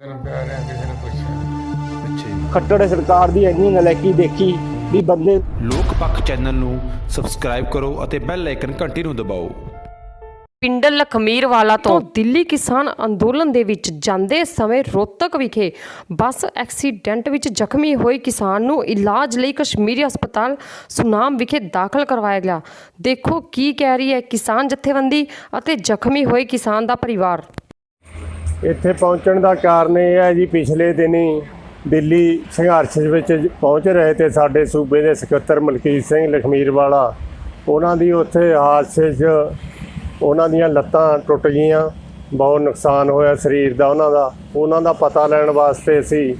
ਤੈਨੂੰ ਪਿਆਰਿਆਂ ਕਿਸੇ ਨੇ ਪੁੱਛਿਆ ਅੱਛਾ ਜੀ ਖੱਟੜ ਸਰਕਾਰ ਦੀ ਇੰਨੀ ਨਲਾਇਕੀ ਦੇਖੀ ਵੀ ਬੰਦੇ ਲੋਕ ਪੱਖ ਚੈਨਲ ਨੂੰ ਸਬਸਕ੍ਰਾਈਬ ਕਰੋ ਅਤੇ ਬੈਲ ਆਈਕਨ ਘੰਟੀ ਨੂੰ ਦਬਾਓ। ਪਿੰਡ ਲਖਮੀਰਵਾਲਾ ਤੋਂ ਦਿੱਲੀ ਕਿਸਾਨ ਅੰਦੋਲਨ ਦੇ ਵਿੱਚ ਜਾਂਦੇ ਸਮੇਂ ਰੋਹਤਕ ਵਿਖੇ ਬੱਸ ਐਕਸੀਡੈਂਟ ਵਿੱਚ ਜ਼ਖਮੀ ਹੋਏ ਕਿਸਾਨ ਨੂੰ ਇਲਾਜ ਲਈ ਕਸ਼ਮੀਰੀ ਹਸਪਤਾਲ ਸੁਨਾਮ ਵਿਖੇ ਦਾਖਲ ਕਰਵਾਇਆ ਗਿਆ। ਦੇਖੋ ਕੀ ਕਹਿ ਰਹੀ ਹੈ ਕਿਸਾਨ ਜਥੇਬੰਦੀ ਅਤੇ ਜ਼ਖਮੀ ਹੋਏ ਕਿਸਾਨ ਦਾ ਪਰਿਵਾਰ। ਇੱਥੇ ਪਹੁੰਚਣ ਦਾ ਕਾਰਨ ਇਹ ਹੈ ਜੀ, ਪਿਛਲੇ ਦਿਨੀ ਦਿੱਲੀ ਸੰਘਰਸ਼ ਵਿੱਚ ਪਹੁੰਚ ਰਹੇ ਤੇ ਸਾਡੇ ਸੂਬੇ ਦੇ ਸਕੱਤਰ ਮਲਕੀਤ ਸਿੰਘ ਲਖਮੀਰ ਵਾਲਾ ਉਹਨਾਂ ਦੀ ਉੱਥੇ ਹਾਦਸੇ 'ਚ ਉਹਨਾਂ ਦੀਆਂ ਲੱਤਾਂ ਟੁੱਟ ਗਈਆਂ, ਬਹੁਤ ਨੁਕਸਾਨ ਹੋਇਆ ਸਰੀਰ ਦਾ ਉਹਨਾਂ ਦਾ। ਉਹਨਾਂ ਦਾ ਪਤਾ ਲੈਣ ਵਾਸਤੇ ਅਸੀਂ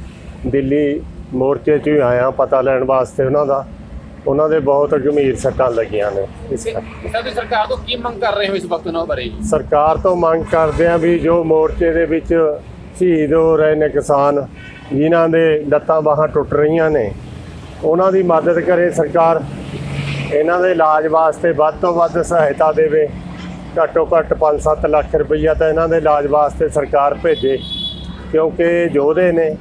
ਦਿੱਲੀ ਮੋਰਚੇ 'ਚ ਹੀ ਆਏ ਹਾਂ, ਪਤਾ ਲੈਣ ਵਾਸਤੇ ਉਹਨਾਂ ਦਾ। ਉਹਨਾਂ ਦੇ ਬਹੁਤ ਗੰਭੀਰ ਸੱਟਾਂ ਲੱਗੀਆਂ ਨੇ। ਇਸ ਕਰਕੇ। ਸਾਡੀ ਸਰਕਾਰ ਤੋਂ ਕੀ ਮੰਗ ਕਰ ਰਹੇ ਹੋ ਇਸ ਵਕਤ ਉਹਨਾਂ ਬਾਰੇ? ਸਰਕਾਰ ਤੋਂ ਮੰਗ ਕਰਦੇ ਆ ਵੀ ਜੋ ਮੋਰਚੇ ਦੇ ਵਿੱਚ ਸ਼ਹੀਦ ਹੋ ਰਹੇ ਨੇ ਕਿਸਾਨ ਜਿਨ੍ਹਾਂ ਦੇ ਲੱਤਾਂ ਬਾਹਾਂ ਟੁੱਟ ਰਹੀਆਂ ਨੇ ਉਹਨਾਂ ਦੀ ਮਦਦ ਕਰੇ ਸਰਕਾਰ। ਇਹਨਾਂ ਦੇ ਇਲਾਜ ਵਾਸਤੇ ਵੱਧ ਤੋਂ ਵੱਧ ਸਹਾਇਤਾ ਦੇਵੇ। ਘੱਟੋ ਘੱਟ 5-7 ਲੱਖ ਰੁਪਈਆ ਤਾਂ ਇਹਨਾਂ ਦੇ ਇਲਾਜ ਵਾਸਤੇ ਸਰਕਾਰ ਭੇਜੇ ਕਿਉਂਕਿ ਯੋਧੇ ਨੇ।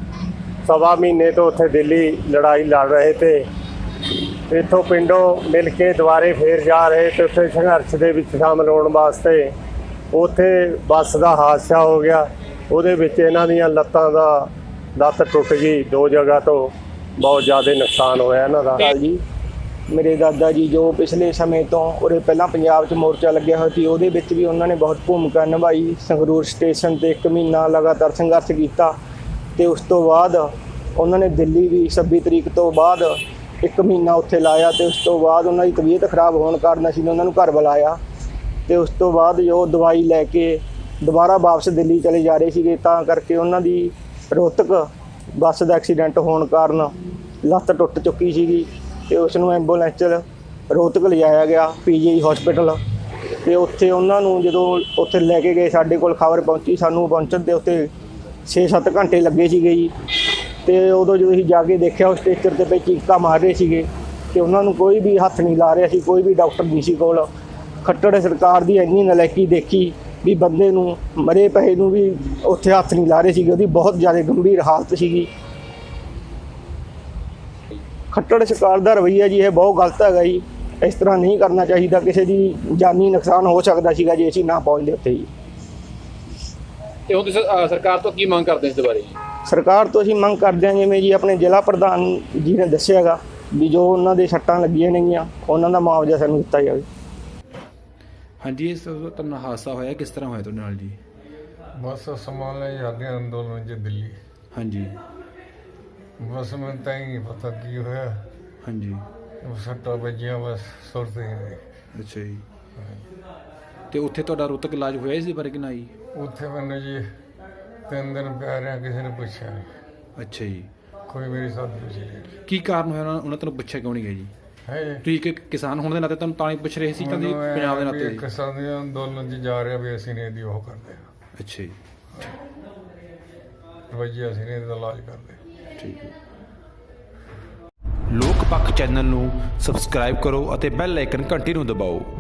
ਸਵਾ ਮਹੀਨੇ ਤੋਂ ਉੱਥੇ ਦਿੱਲੀ ਲੜਾਈ ਲੜ ਰਹੇ ਤੇ ਇੱਥੋਂ ਪਿੰਡੋਂ ਮਿਲ ਕੇ ਦੁਬਾਰੇ ਫੇਰ ਜਾ ਰਹੇ ਤੇ ਉੱਥੇ ਸੰਘਰਸ਼ ਦੇ ਵਿੱਚ ਸ਼ਾਮਲ ਹੋਣ ਵਾਸਤੇ ਉੱਥੇ ਬੱਸ ਦਾ ਹਾਦਸਾ ਹੋ ਗਿਆ। ਉਹਦੇ ਵਿੱਚ ਇਹਨਾਂ ਦੀਆਂ ਲੱਤਾਂ ਦਾ ਲੱਤ ਟੁੱਟ ਗਈ। ਦੋ ਜਗ੍ਹਾ ਤੋਂ ਬਹੁਤ ਜ਼ਿਆਦਾ ਨੁਕਸਾਨ ਹੋਇਆ ਇਹਨਾਂ ਦਾ। ਜੀ, ਮੇਰੇ ਦਾਦਾ ਜੀ ਜੋ ਪਿਛਲੇ ਸਮੇਂ ਤੋਂ ਉਰੇ ਪਹਿਲਾਂ ਪੰਜਾਬ 'ਚ ਮੋਰਚਾ ਲੱਗਿਆ ਹੋਇਆ ਸੀ, ਉਹਦੇ ਵਿੱਚ ਵੀ ਉਹਨਾਂ ਨੇ ਬਹੁਤ ਭੂਮਿਕਾ ਨਿਭਾਈ। ਸੰਗਰੂਰ ਸਟੇਸ਼ਨ ਤੇ ਇੱਕ ਮਹੀਨਾ ਲਗਾਤਾਰ ਸੰਘਰਸ਼ ਕੀਤਾ ਤੇ ਉਸ ਤੋਂ ਬਾਅਦ ਉਹਨਾਂ ਨੇ ਦਿੱਲੀ ਵੀ 26 ਤਰੀਕ ਤੋਂ ਬਾਅਦ ਇੱਕ ਮਹੀਨਾ ਉੱਥੇ ਲਾਇਆ ਤੇ ਉਸ ਤੋਂ ਬਾਅਦ ਉਹਨਾਂ ਦੀ ਤਬੀਅਤ ਖਰਾਬ ਹੋਣ ਕਾਰਨ ਅਸੀਂ ਉਹਨਾਂ ਨੂੰ ਘਰ ਬੁਲਾਇਆ। ਤੇ ਉਸ ਤੋਂ ਬਾਅਦ ਜੋ ਦਵਾਈ ਲੈ ਕੇ ਦੁਬਾਰਾ ਵਾਪਸ ਦਿੱਲੀ ਚਲੇ ਜਾ ਰਹੇ ਸੀਗੇ, ਤਾਂ ਕਰਕੇ ਉਹਨਾਂ ਦੀ ਰੋਹਤਕ ਬੱਸ ਦਾ ਐਕਸੀਡੈਂਟ ਹੋਣ ਕਾਰਨ ਲੱਤ ਟੁੱਟ ਚੁੱਕੀ ਸੀਗੀ ਤੇ ਉਸ ਨੂੰ ਐਂਬੂਲੈਂਸ 'ਚ ਰੋਹਤਕ ਲਿਜਾਇਆ ਗਿਆ ਪੀਜੀਆਈ ਹਸਪੀਟਲ। ਤੇ ਉੱਥੇ ਉਹਨਾਂ ਨੂੰ ਜਦੋਂ ਉੱਥੇ ਲੈ ਕੇ ਗਏ, ਸਾਡੇ ਕੋਲ ਖਬਰ ਪਹੁੰਚੀ, ਸਾਨੂੰ ਪਹੁੰਚਣ ਤੇ ਉੱਥੇ 6-7 ਘੰਟੇ ਲੱਗੇ ਸੀਗੇ ਜੀ। ਤੇ ਉਦੋਂ ਜਦੋਂ ਅਸੀਂ ਜਾ ਕੇ ਦੇਖਿਆ ਉਸ ਸਟੇਚਰ ਤੇ ਪਈ ਚੀਕਾਂ ਮਾਰ ਰਹੇ ਸੀਗੇ ਤੇ ਉਹਨਾਂ ਨੂੰ ਕੋਈ ਵੀ ਹੱਥ ਨਹੀਂ ਲਾ ਰਿਹਾ ਸੀ, ਕੋਈ ਵੀ ਡਾਕਟਰ ਨਹੀਂ ਸੀ ਕੋਲ। ਖੱਟੜ ਸਰਕਾਰ ਦੀ ਇੰਨੀ ਨਲਾਇਕੀ ਦੇਖੀ ਵੀ ਬੰਦੇ ਨੂੰ ਮਰੇ ਪਏ ਨੂੰ ਵੀ ਉੱਥੇ ਹੱਥ ਨਹੀਂ ਲਾ ਰਹੇ ਸੀਗੇ, ਉਹਦੀ ਬਹੁਤ ਜ਼ਿਆਦਾ ਗੰਭੀਰ ਹਾਲਤ ਸੀਗੀ। ਖੱਟੜ ਸਰਕਾਰ ਦਾ ਰਵੱਈਆ ਜੀ ਇਹ ਬਹੁਤ ਗਲਤ ਹੈਗਾ ਜੀ। ਇਸ ਤਰ੍ਹਾਂ ਨਹੀਂ ਕਰਨਾ ਚਾਹੀਦਾ, ਕਿਸੇ ਦੀ ਜਾਨੀ ਨੁਕਸਾਨ ਹੋ ਸਕਦਾ ਸੀਗਾ ਜੇ ਅਸੀਂ ਨਾ ਪਹੁੰਚਦੇ ਉੱਥੇ ਜੀ। ਤੇ ਹੁਣ ਤੁਸੀਂ ਸਰਕਾਰ ਤੋਂ ਕੀ ਮੰਗ ਕਰਦੇ ਇਸ ਦੇ ਬਾਰੇ? ਜੀ ਸਰਕਾਰ ਤੋਂ ਅਸੀਂ ਮੰਗ ਕਰਦੇ ਹਾਂ ਜਿਵੇਂ ਜੀ ਆਪਣੇ ਜ਼ਿਲ੍ਹਾ ਪ੍ਰਧਾਨ ਜੀ ਨੇ ਦੱਸਿਆਗਾ ਵੀ ਜੋ ਉਹਨਾਂ ਦੇ ਸੱਟਾਂ ਲੱਗੀਆਂ ਨੇਗੀਆਂ ਉਹਨਾਂ ਦਾ ਮੁਆਵਜ਼ਾ ਸਾਨੂੰ ਦਿੱਤਾ ਜਾਵੇ। ਹਾਂਜੀ ਇਸ ਤੁਹਾਨੂੰ ਹਾਦਸਾ ਹੋਇਆ ਕਿਸ ਤਰ੍ਹਾਂ ਹੋਇਆ ਤੁਹਾਡੇ ਨਾਲ ਜੀ? ਬਸ ਸਮਾਨ ਲੈ ਜਾਂਦੇ ਅੰਦੋਲਨ ਚ ਦਿੱਲੀ। ਹਾਂਜੀ। ਬਸ ਮੈਨੂੰ ਤਾਂ ਹੀ ਨਹੀਂ ਪਤਾ ਕੀ ਹੋਇਆ। ਹਾਂਜੀ। ਉਹ ਸੱਟਾਂ ਵੱਜੀਆਂ ਬਸ ਸੁਰਤੇ ਨਹੀਂ ਅੱਛਾ ਜੀ। ਤੇ ਉੱਥੇ ਤੁਹਾਡਾ ਰੋਤਕ ਇਲਾਜ ਹੋਇਆ ਇਸ ਦੇ ਬਾਰੇ ਕਿ ਨਾ ਜੀ ਉੱਥੇ ਮੈਨੂੰ ਜੀ ਤਿੰਨ ਦਿਨ ਪਿਆਰਿਆਂ ਕਿਸੇ ਨੇ ਪੁੱਛਿਆ ਨਹੀਂ। ਅੱਛਾ ਜੀ। ਕੋਈ ਮੇਰੀ ਸਾਥ ਨਹੀਂ। ਕੀ ਕਾਰਨ ਹੋਇਆ ਉਹਨਾਂ ਉਹਨਾਂ ਤੁਹਾਨੂੰ ਪੁੱਛਿਆ ਕਿਉਂ ਨਹੀਂ ਗਿਆ ਜੀ? ਹੈ ਤੁਸੀਂ ਇੱਕ ਕਿਸਾਨ ਹੋਣ ਦੇ ਨਾਤੇ ਤੁਹਾਨੂੰ ਤਾਂ ਹੀ ਪੁੱਛ ਰਹੇ ਸੀ ਤਾਂ ਮੈਨੂੰ ਐਂ ਪੰਜਾਬ ਦੇ ਵੀ ਨਾਤੇ ਜੀ। ਕਿਸਾਨ ਦੇ ਅੰਦੋਲਨ ਚ ਜਾ ਰਿਹਾ ਵੀ ਅਸੀਂ ਨੇ ਇਹਦੀ ਉਹ ਕਰਦੇ ਹਾਂ। ਅੱਛਾ ਜੀ। ਰਵਈਆ ਅਸੀਂ ਨੇ ਇਹਦਾ ਇਲਾਜ ਕਰਦੇ ਹਾਂ। ਠੀਕ ਹੈ। ਲੋਕ ਪੱਖ ਚੈਨਲ ਨੂੰ ਸਬਸਕ੍ਰਾਈਬ ਕਰੋ ਅਤੇ ਬੈਲ ਆਈਕਨ ਘੰਟੀ ਨੂੰ ਦਬਾਓ।